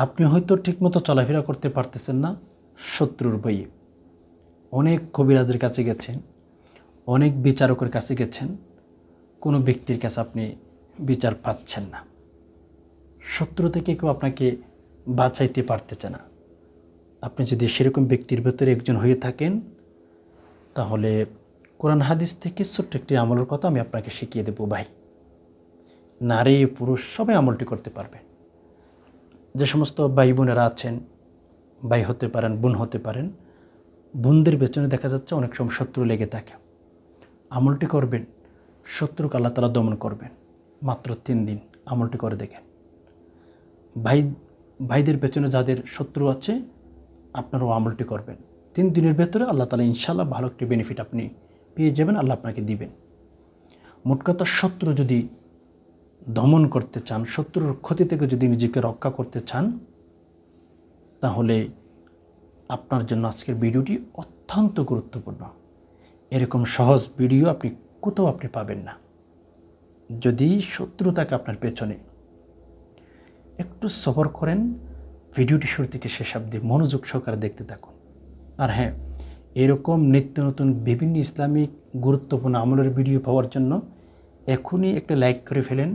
আপনি হয়তো ঠিকমতো চলাফেরা করতে পারতেছেন না, শত্রুর বইয়ে অনেক কবিরাজের কাছে গেছেন, অনেক বিচারকের কাছে গেছেন, কোনো ব্যক্তির কাছে আপনি বিচার পাচ্ছেন না। শত্রু থেকে কেউ আপনাকে বাঁচাইতে পারতেছে না। আপনি যদি সেরকম ব্যক্তির ভেতরে একজন হয়ে থাকেন, তাহলে কোরআন হাদিস থেকে ছোট্ট একটি আমলের কথা আমি আপনাকে শিখিয়ে দেবো, ভাই। নারী পুরুষ সবাই আমলটি করতে পারবেন যে সমস্ত ভাই বোনেরা আছেন, ভাই হতে পারেন, বোন হতে পারেন, বোনদের পেছনে দেখা যাচ্ছে অনেক সময় শত্রু লেগে থাকে। আমলটি করবেন, শত্রুকে আল্লাহ তালা দমন করবেন। মাত্র তিন দিন আমলটি করে দেখেন। ভাই, ভাইদের পেছনে যাদের শত্রু আছে, আপনারাও আমলটি করবেন। তিন দিনের ভেতরে আল্লাহ তালা ইনশাল্লাহ ভালো একটি বেনিফিট আপনি পেয়ে যাবেন, আল্লাহ আপনাকে দিবেন। মোট কথা শত্রু যদি দমন করতে চান, শত্রুর ক্ষতি থেকে যদি নিজেকে রক্ষা করতে চান, তাহলে আপনার জন্য আজকের ভিডিওটি অত্যন্ত গুরুত্বপূর্ণ। এরকম সহজ ভিডিও আপনি কোথাও আপনি পাবেন না। যদি শত্রু থাকে আপনার পেছনে একটু সবর করেন, ভিডিওটি শুরু থেকে শেষ অব্দি মনোযোগ সহকারে দেখতে থাকুন। আর হ্যাঁ এরকম নিত্য নতুন বিভিন্ন ইসলামিক গুরুত্বপূর্ণ আমলের ভিডিও পাওয়ার জন্য এখনই একটা লাইক করে ফেলেন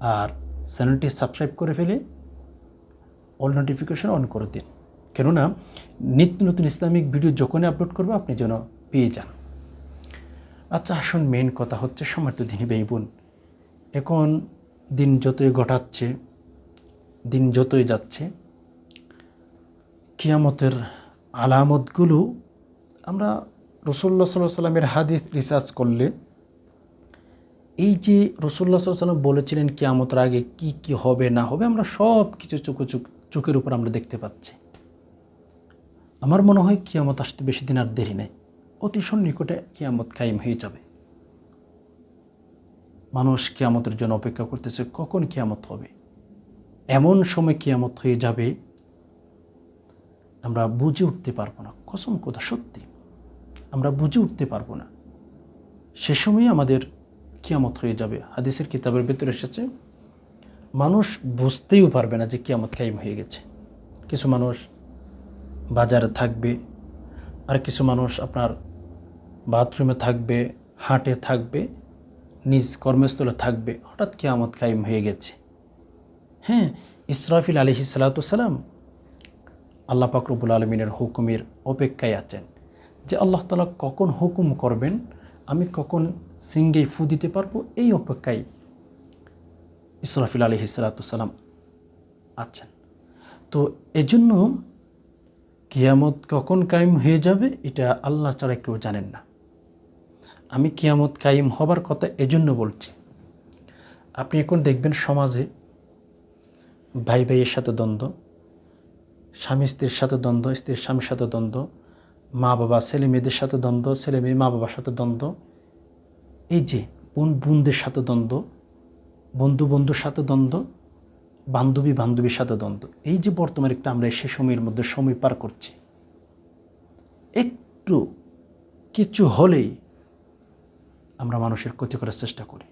আর চ্যানেলটি সাবস্ক্রাইব করে ফেলে অল নোটিফিকেশন অন করে দিন। কেননা, নিত্য নতুন ইসলামিক ভিডিও যখনই আপলোড করব, আপনি যেন পেয়ে যান। আচ্ছা আসুন মেন কথা হচ্ছে সমর্থ দিনী ব্যয় বোন। এখন দিন যতই ঘটাচ্ছে, দিন যতই যাচ্ছে, কিয়ামতের আলামতগুলো আমরা রসুল্লা সাল্লাহ সাল্লামের হাদিস রিসার্চ করলে এই যে রসুল্লা সাল্লাম বলেছিলেন কিয়ামতের আগে কি কি হবে, না হবে, আমরা সব কিছু চোখ চোখ, চোখের উপর আমরা দেখতে পাচ্ছি। আমার মনে হয় কিয়ামত আসতে বেশি দিন আর দেরি নেই। অতি সন্নিকটে কিয়ামত কায়েম হয়ে যাবে। মানুষ কিয়ামতের জন্য অপেক্ষা করতেছে, কখন কিয়ামত হবে? এমন সময় কিয়ামত হয়ে যাবে, আমরা বুঝে উঠতে পারব না। কসম কথা, সত্যি। আমরা বুঝে উঠতে পারব না। সে সময় আমাদের কিয়ামত হয়ে যাবে। হাদিসের কিতাবের ভেতরে এসেছে, মানুষ বুঝতেও পারবে না যে কিয়ামত কায়েম হয়ে গেছে। কিছু মানুষ বাজারে থাকবে, আর কিছু মানুষ আপনার বাথরুমে থাকবে, হাটে থাকবে, নিজ কর্মস্থলে থাকবে, হঠাৎ কিয়ামত কায়েম হয়ে গেছে। হ্যাঁ ইসরাফিল আলহি সালাতাম আল্লাহ পাকরবুল আলমিনের হুকুমের অপেক্ষায় আছেন যে আল্লাহ তালা কখন হুকুম করবেন, আমি কখন সিঙ্গে ফু দিতে পারব, এই অপেক্ষায় ইসরাফিল আলহি সালাতাম আছেন। তো এজন্য কিয়ামত কখন কায়েম হয়ে যাবে, এটা আল্লাহ ছাড়া কেউ জানেন না। আমি কিয়ামত কায়েম হবার কথা এজন্য বলছি। আপনি এখন দেখবেন সমাজে ভাই ভাইয়ের সাথে দ্বন্দ্ব, স্বামী স্ত্রীর সাথে দ্বন্দ্ব, স্ত্রীর স্বামীর সাথে দ্বন্দ্ব, মা বাবা, ছেলে মেয়েদের সাথে দ্বন্দ্ব, ছেলে মেয়ে মা বাবার সাথে দ্বন্দ্ব এই যে বোন, বোনদের সাথে দ্বন্দ্ব, বন্ধু বন্ধুর সাথে দ্বন্দ্ব, বান্ধবী বান্ধবীর সাথে দ্বন্দ্ব, এই যে বর্তমানে একটা আমরা সে সময়ের মধ্যে সময় পার করছি, একটু কিছু হলেই আমরা মানুষের ক্ষতি করার চেষ্টা করি।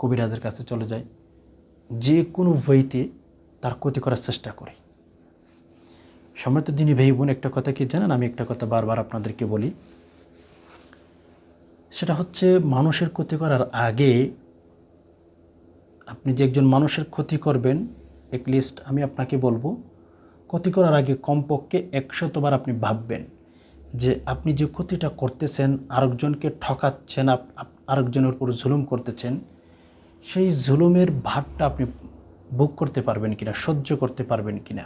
কবিরাজের কাছে চলে যাই, যে কোনো বইতে তার ক্ষতি করার চেষ্টা করি। সময় তো দিনই ভাই বোন, একটা কথা কি জানেন? আমি একটা কথা বারবার আপনাদেরকে বলি সেটা হচ্ছে মানুষের ক্ষতি করার আগে আপনি যে একজন মানুষের ক্ষতি করবেন লিস্ট আমি আপনাকে বলব, ক্ষতি করার আগে কমপক্ষে একশতবার আপনি ভাববেন যে আপনি যে ক্ষতিটা করতেছেন, আরেকজনকে ঠকাচ্ছেন আরেকজনের উপর জুলুম করতেছেন, সেই জুলুমের ভারটা আপনি বুক করতে পারবেন কিনা, সহ্য করতে পারবেন কিনা।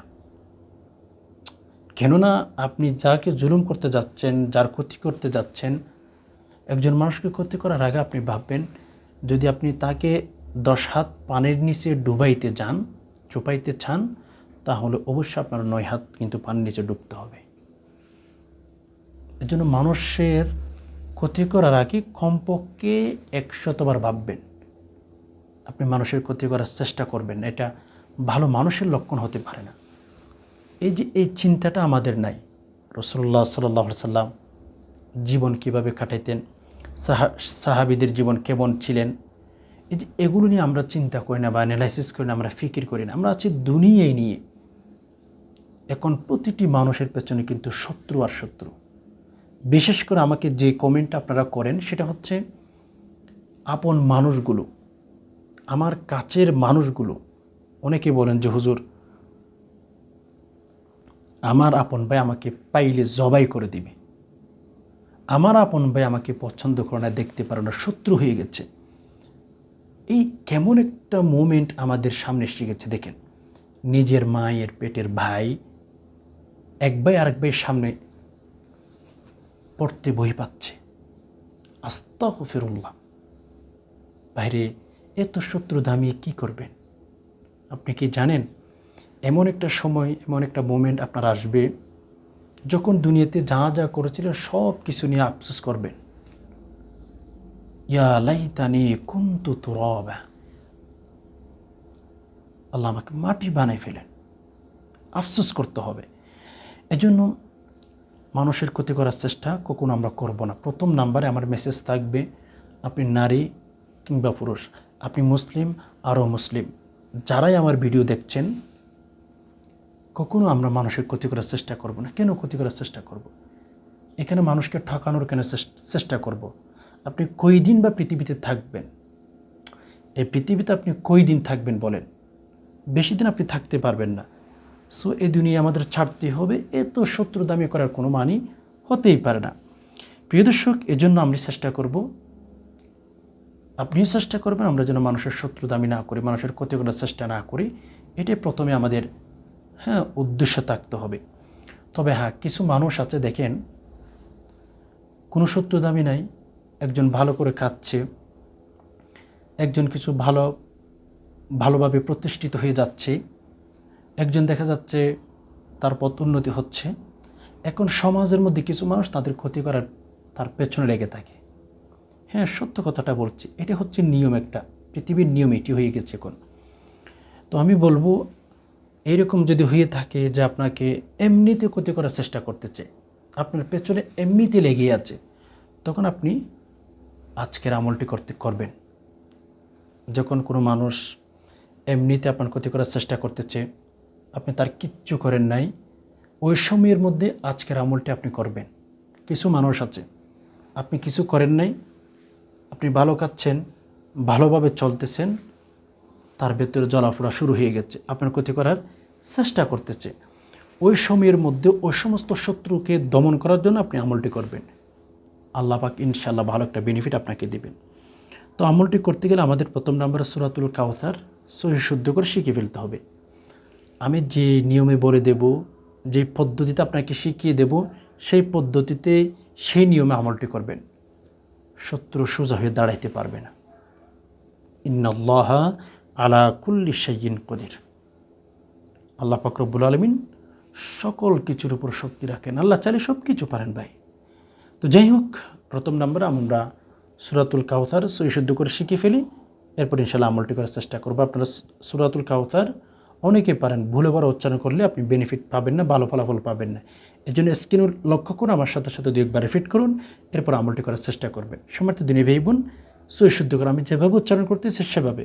কেননা আপনি যাকে জুলুম করতে যাচ্ছেন, যার ক্ষতি করতে যাচ্ছেন একজন মানুষকে ক্ষতি করার আগে আপনি ভাববেন, যদি আপনি তাকে দশ হাত পানির নিচে ডুবাইতে যান, চুপাইতে চান, তাহলে অবশ্যই আপনার নয় হাত কিন্তু পানির নিচে ডুবতে হবে। এজন্য মানুষের ক্ষতি করার আগে কমপক্ষে একশতবার ভাববেন, আপনি মানুষের ক্ষতি করার চেষ্টা করবেন, এটা ভালো মানুষের লক্ষণ হতে পারে না। এই যে এই চিন্তাটা আমাদের নাই, রসল্লাহ সাল্লাহ সাল্লাম জীবন কীভাবে কাটাইতেন সাহাবিদের জীবন কেমন ছিলেন? এই যে এগুলো নিয়ে আমরা চিন্তা করি না বা অ্যানালাইসিস করি না, আমরা ফিকির করি না। আমরা আছি দুনিয়াই নিয়ে। এখন প্রতিটি মানুষের পেছনে কিন্তু শত্রু আর শত্রু। বিশেষ করে আমাকে যে কমেন্ট আপনারা করেন, সেটা হচ্ছে আপন মানুষগুলো, আমার কাছের মানুষগুলো। অনেকে বলেন যে, হুজুর, আমার আপন ভাই আমাকে পাইলে জবাই করে দিবে। আমার আপন ভাই আমাকে পছন্দ করে না, দেখতে পারে না, শত্রু হয়ে গেছে। এই কেমন একটা মোমেন্ট আমাদের সামনে এসে গেছে, দেখেন। নিজের মায়ের পেটের ভাই, এক ভাই আরেক ভাইয়ের সামনে পড়তে বই পাচ্ছে। আস্তা ফেরুল্লাহ বাইরে এত শত্রু দামিয়ে কি করবেন? আপনি কি জানেন? এমন একটা সময়, এমন একটা মোমেন্ট আপনার আসবে। যখন দুনিয়াতে যা যা করেছিলেন, সব কিছু নিয়ে আফসোস করবেন। ইয়া লাইতানি কুন্তু তুরাবা। আল্লাহ আমাকে মাটি বানাই ফেলেন। আফসোস করতে হবে। এজন্য মানুষের ক্ষতি করার চেষ্টা কখনো আমরা করব না। প্রথম নাম্বারে আমার মেসেজ থাকবে, আপনি নারী কিংবা পুরুষ, আপনি মুসলিম আরও মুসলিম। যারাই আমার ভিডিও দেখছেন কখনো আমরা মানুষের ক্ষতি করার চেষ্টা করব না। কেন ক্ষতি করার চেষ্টা করব। এখানে মানুষকে ঠকানোর কেন চেষ্টা করব। আপনি কই দিন বা পৃথিবীতে থাকবেন? এই পৃথিবীতে আপনি কই দিন থাকবেন বলেন? বেশি দিন আপনি থাকতে পারবেন না। সো, এই দুনিয়া আমাদের ছাড়তে হবে। এত শত্রু দামি করার কোনো মানই হতেই পারে না। প্রিয় দর্শক, এজন্য আমরা চেষ্টা করব। আপনিও চেষ্টা করবেন, আমরা যেন মানুষের শত্রু দামি না করি, মানুষের ক্ষতি করার চেষ্টা না করি। এটাই প্রথমে আমাদের হ্যাঁ উদ্দেশ্য থাকতে হবে। তবে হ্যাঁ কিছু মানুষ আছে, দেখেন, কোনো শত্রু দামি নাই, একজন ভালো করে খাচ্ছে, একজন কিছু ভালো, ভালোভাবে প্রতিষ্ঠিত হয়ে যাচ্ছে, একজন দেখা যাচ্ছে তার পথ উন্নতি হচ্ছে। এখন সমাজের মধ্যে কিছু মানুষ তাদের ক্ষতি করার, তার পেছনে লেগে থাকে। হ্যাঁ সত্য কথাটা বলছি, এটা হচ্ছে নিয়ম একটা, পৃথিবীর নিয়ম এটি হয়ে গেছে এখন। তো আমি বলব এইরকম যদি হয়ে থাকে যে আপনাকে এমনিতে ক্ষতি করার চেষ্টা করতেছে, আপনার পেছনে এমনিতে লেগে আছে, তখন আপনি আজকের আমলটি করতে করবেন। যখন কোনো মানুষ এমনিতে আপনার ক্ষতি করার চেষ্টা করতেছে, আপনি তার কিচ্ছু করেন নাই, ওই সময়ের মধ্যে আজকের আমলটি আপনি করবেন। কিছু মানুষ আছে, আপনি কিছু করেন নাই, আপনি ভালো খাচ্ছেন ভালোভাবে চলতেছেন তার ভেতরে জলাফোড়া শুরু হয়ে গেছে। আপনার ক্ষতি করার চেষ্টা করতেছে। ওই সময়ের মধ্যে ওই সমস্ত শত্রুকে দমন করার জন্য আপনি আমলটি করবেন। আল্লাহ পাক ইনশাল্লাহ ভালো একটা বেনিফিট আপনাকে দিবেন। তো আমলটি করতে গেলে আমাদের প্রথম নাম্বার সুরাতুল কাউসার সহি শুদ্ধ করে শিখে ফেলতে হবে। আমি যে নিয়মে বলে দেব, যে পদ্ধতিতে আপনাকে শিখিয়ে দেব, সেই পদ্ধতিতে সেই নিয়মে আমলটি করবেন। শত্রু সোজা হয়ে দাঁড়াইতে পারবে না। ইন্নাল্লাহ আলা কুল্লি শাইয়িন কদির। আল্লাহ ফাকরবুল আলমিন সকল কিছুর উপর শক্তি রাখেন। আল্লাহ চাইলে সব কিছু পারেন ভাই। তো যাই হোক, প্রথম নম্বরে আমরা সুরাতুল কাউসার সৈশুদ্ধ করে শিখে ফেলি। এরপর ইনশাল্লাহ আমলটি করার চেষ্টা করব। আপনারা সুরাতুল কাউসার অনেকে পারেন, ভুলে বড় উচ্চারণ করলে আপনি বেনিফিট পাবেন না, ভালো ফলাফল পাবেন না। এই জন্য স্ক্রিন লক্ষ্য করুন, আমার সাথে সাথে দু একবার রিপিট করুন, এরপর আমলটি করার চেষ্টা করবেন। সমর্থ দিনে ভাই বোন সৈশুদ্ধ করে আমি যেভাবে উচ্চারণ করতেছি সেভাবে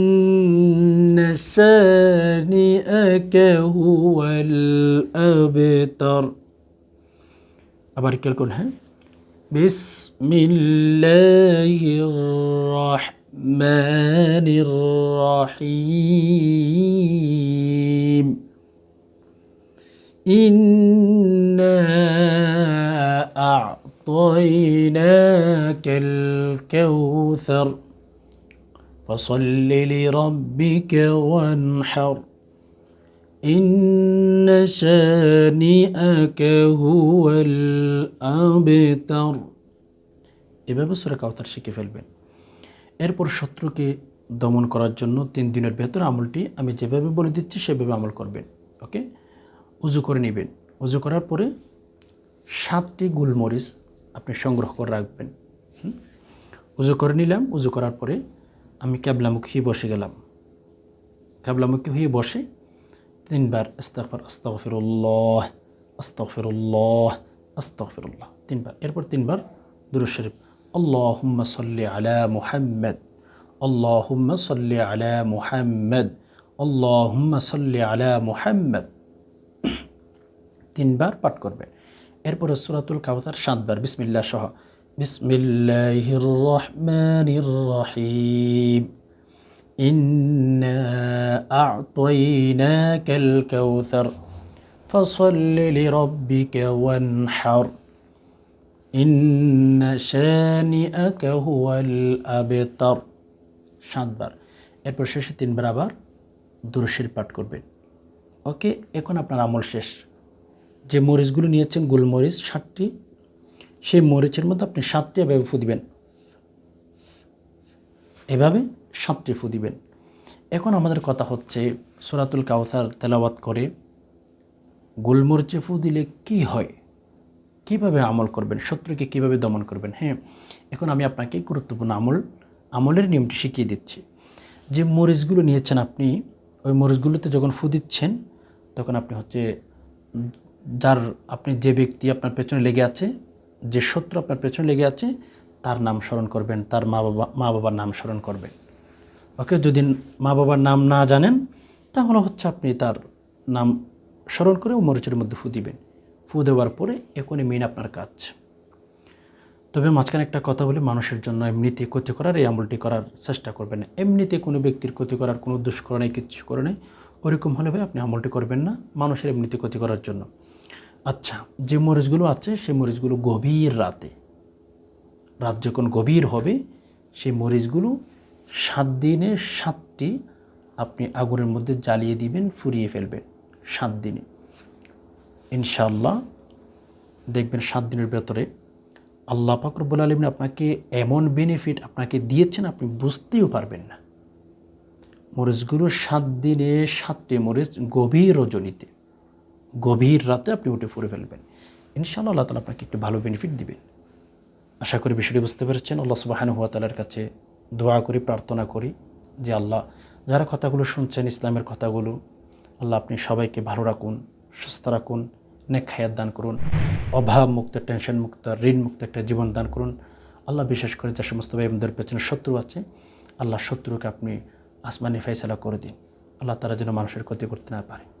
شانئك هو الأبتر. أبارك لكم بسم الله الرحمن الرحيم. إنا أعطيناك الكوثر. فصل لربك وانحر إن شانئك هو الأبتر এভাবে সুরা কাউতার শিখে ফেলবেন এরপর শত্রুকে দমন করার জন্য তিন দিনের ভেতর আমলটি আমি যেভাবে বলে দিচ্ছি সেভাবে আমল করবেন ওকে উজু করে নেবেন উজু করার পরে সাতটি গোলমরিচ আপনি সংগ্রহ করে রাখবেন হুম? উজু করে নিলাম উজু করার পরে আমি ক্যাবলামুখী বসে গেলাম। ক্যাবলামুখী হয়ে বসে তিনবার আস্তাগফর, আস্তাগফিরুল্লাহ আস্তাগফিরুল্লাহ আস্তাগফিরুল্লাহ। তিনবার, এরপর তিনবার দুরূদ শরীফ, আল্লাহুম্মা সাল্লি আলা মুহাম্মদ, আল্লাহুম্মা সাল্লি আলা মুহাম্মদ, আল্লাহুম্মা সাল্লি আলা মুহাম্মদ। তিনবার পাঠ করবেন এরপরে সুরাতুল কাউসার সাতবার, বিসমিল্লাহ সহ। বিসমিল্লাহির রহমানির রহিম إنا أعطيناك الكوثر فصل لربك وانحر إن شانئك هو الأبتر সাতবার এরপর শেষে তিনবার আবার দুরুশির পাঠ করবেন ওকে এখন আপনার আমল শেষ যে মরিচগুলো নিয়েছেন গোলমরিচ ষাটটি সেই মরিচের মধ্যে আপনি সাতটি এভাবে ফু দিবেন। এভাবে সাতটি ফু দিবেন। এখন আমাদের কথা হচ্ছে, সুরাতুল কাউসার তেলাওয়াত করে গোলমরিচে ফু দিলে কি হয়? কীভাবে আমল করবেন? শত্রুকে কীভাবে দমন করবেন? হ্যাঁ এখন আমি আপনাকে গুরুত্বপূর্ণ আমল, আমলের নিয়মটি শিখিয়ে দিচ্ছি। যে মরিচগুলো নিয়েছেন আপনি, ওই মরিচগুলোতে যখন ফু দিচ্ছেন, তখন আপনি হচ্ছে যার, আপনি যে ব্যক্তি আপনার পেছনে লেগে আছে যে শত্রু আপনার পেছনে লেগে আছে, তার নাম স্মরণ করবেন, তার মা বাবা, মা বাবার নাম স্মরণ করবেন। ওকে, যদি মা বাবার নাম না জানেন, তাহলে হচ্ছে আপনি তার নাম স্মরণ করে ও মরিচের মধ্যে ফু দিবেন। ফু দেওয়ার পরে এখনই মেন আপনার কাজ। তবে মাঝখানে একটা কথা বলি, মানুষের জন্য এমনিতে ক্ষতি করার এই আমলটি করার চেষ্টা করবেন না। এমনিতে কোনো ব্যক্তির ক্ষতি করার কোনো উদ্দেশ্য করে নাই কিছু করে নাই। ওরকম হলে ভাই আপনি আমলটি করবেন না, মানুষের এমনিতে ক্ষতি করার জন্য। আচ্ছা যে মরিচগুলো আছে, সেই মরিচগুলো গভীর রাতে। রাত যখন গভীর হবে, সেই মরিচগুলো সাত দিনে সাতটি আপনি আগুনের মধ্যে জ্বালিয়ে দিবেন, ফুরিয়ে ফেলবেন সাত দিনে। ইনশাল্লাহ দেখবেন সাত দিনের ভেতরে আল্লাহ ফাকরবুল আলমিন আপনাকে এমন বেনিফিট আপনাকে দিয়েছেন, আপনি বুঝতেও পারবেন না। মরিচগুলো সাত দিনে সাতটি মরিচ গভীর রজনীতে। গভীর রাতে আপনি উঠে ফুরে ফেলবেন। ইনশাআল্লাহ আল্লাহ তালা আপনাকে একটু ভালো বেনিফিট দিবেন। আশা করি বিষয়টি বুঝতে পেরেছেন। আল্লাহ সুবাহান হুয়া তালার কাছে দোয়া করি, প্রার্থনা করি যে আল্লাহ যারা কথাগুলো শুনছেন, ইসলামের কথাগুলো, আল্লাহ আপনি সবাইকে ভালো রাখুন, সুস্থ রাখুন, নেক খায়াত দান করুন, অভাব মুক্ত টেনশন মুক্ত, ঋণ মুক্ত একটা জীবন দান করুন। আল্লাহ বিশেষ করে যে সমস্ত ভাই বোনদের পেছনে শত্রু আছে, আল্লাহ শত্রুকে আপনি আসমানি ফাইসালা করে দিন। আল্লাহ তারা যেন মানুষের ক্ষতি করতে না পারে।